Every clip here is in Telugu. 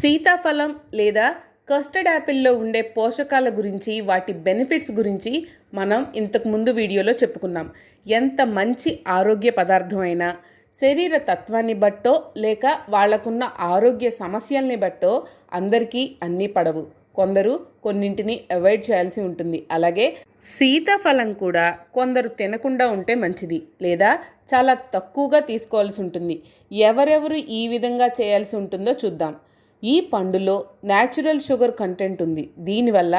సీతాఫలం లేదా కస్టర్డ్ యాపిల్లో ఉండే పోషకాల గురించి వాటి బెనిఫిట్స్ గురించి మనం ఇంతకు ముందు వీడియోలో చెప్పుకున్నాం. ఎంత మంచి ఆరోగ్య పదార్థం అయినా శరీర తత్వాన్ని బట్టో లేక వాళ్ళకున్న ఆరోగ్య సమస్యల్ని బట్టో అందరికీ అన్నీ పడవు. కొందరు కొన్నింటిని అవాయిడ్ చేయాల్సి ఉంటుంది. అలాగే సీతాఫలం కూడా కొందరు తినకుండా ఉంటే మంచిది లేదా చాలా తక్కువగా తీసుకోవాల్సి ఉంటుంది. ఎవరెవరు ఈ విధంగా చేయాల్సి ఉంటుందో చూద్దాం. ఈ పండులో న్యాచురల్ షుగర్ కంటెంట్ ఉంది. దీనివల్ల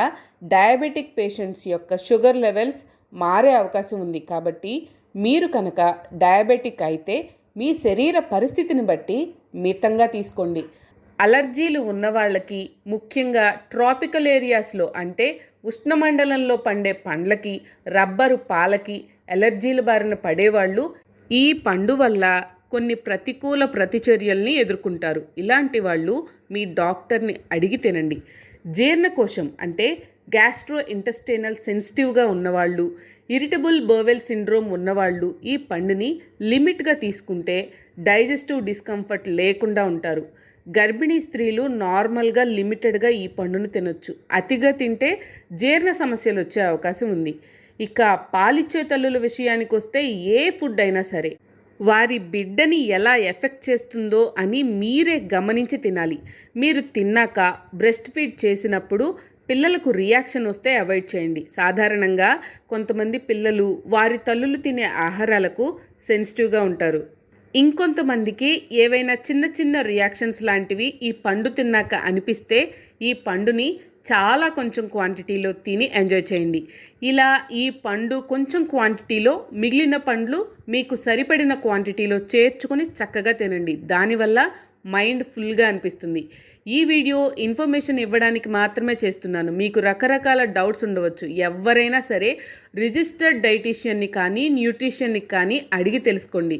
డయాబెటిక్ పేషెంట్స్ యొక్క షుగర్ లెవెల్స్ మారే అవకాశం ఉంది. కాబట్టి మీరు కనుక డయాబెటిక్ అయితే మీ శరీర పరిస్థితిని బట్టి మితంగా తీసుకోండి. అలర్జీలు ఉన్న వాళ్ళకి ముఖ్యంగా ట్రాపికల్ ఏరియాస్లో అంటే ఉష్ణమండలంలో పండే పండ్లకి రబ్బరు పాలకి అలర్జీల బారిన పడేవాళ్ళు ఈ పండు వల్ల కొన్ని ప్రతికూల ప్రతిచర్యల్ని ఎదుర్కొంటారు. ఇలాంటి వాళ్ళు మీ డాక్టర్ని అడిగి తినండి. జీర్ణకోశం అంటే గ్యాస్ట్రో ఇంటెస్టైనల్ సెన్సిటివ్గా ఉన్నవాళ్ళు ఇరిటబుల్ బర్వెల్ సిండ్రోమ్ ఉన్నవాళ్ళు ఈ పండుని లిమిట్గా తీసుకుంటే డైజెస్టివ్ డిస్కంఫర్ట్ లేకుండా ఉంటారు. గర్భిణీ స్త్రీలు నార్మల్గా లిమిటెడ్గా ఈ పండును తినొచ్చు. అతిగా తింటే జీర్ణ సమస్యలు వచ్చే అవకాశం ఉంది. ఇక పాలిచ్చే తల్లుల విషయానికి వస్తే ఏ ఫుడ్ అయినా సరే వారి బిడ్డని ఎలా ఎఫెక్ట్ చేస్తుందో అని మీరే గమనించి తినాలి. మీరు తిన్నాక బ్రెస్ట్ ఫీడ్ చేసినప్పుడు పిల్లలకు రియాక్షన్ వస్తే అవాయిడ్ చేయండి. సాధారణంగా కొంతమంది పిల్లలు వారి తల్లులు తినే ఆహారాలకు సెన్సిటివ్గా ఉంటారు. ఇంకొంతమందికి ఏవైనా చిన్న చిన్న రియాక్షన్స్ లాంటివి ఈ పండు తిన్నాక అనిపిస్తే ఈ పండుని చాలా కొంచెం క్వాంటిటీలో తిని ఎంజాయ్ చేయండి. ఇలా ఈ పండు కొంచెం క్వాంటిటీలో మిగిలిన పండ్లు మీకు సరిపడిన క్వాంటిటీలో చేర్చుకొని చక్కగా తినండి. దానివల్ల మైండ్ ఫుల్గా అనిపిస్తుంది. ఈ వీడియో ఇన్ఫర్మేషన్ ఇవ్వడానికి మాత్రమే చేస్తున్నాను. మీకు రకరకాల డౌట్స్ ఉండవచ్చు. ఎవరైనా సరే రిజిస్టర్డ్ డైటీషియన్ని కానీ న్యూట్రిషియన్ని కానీ అడిగి తెలుసుకోండి.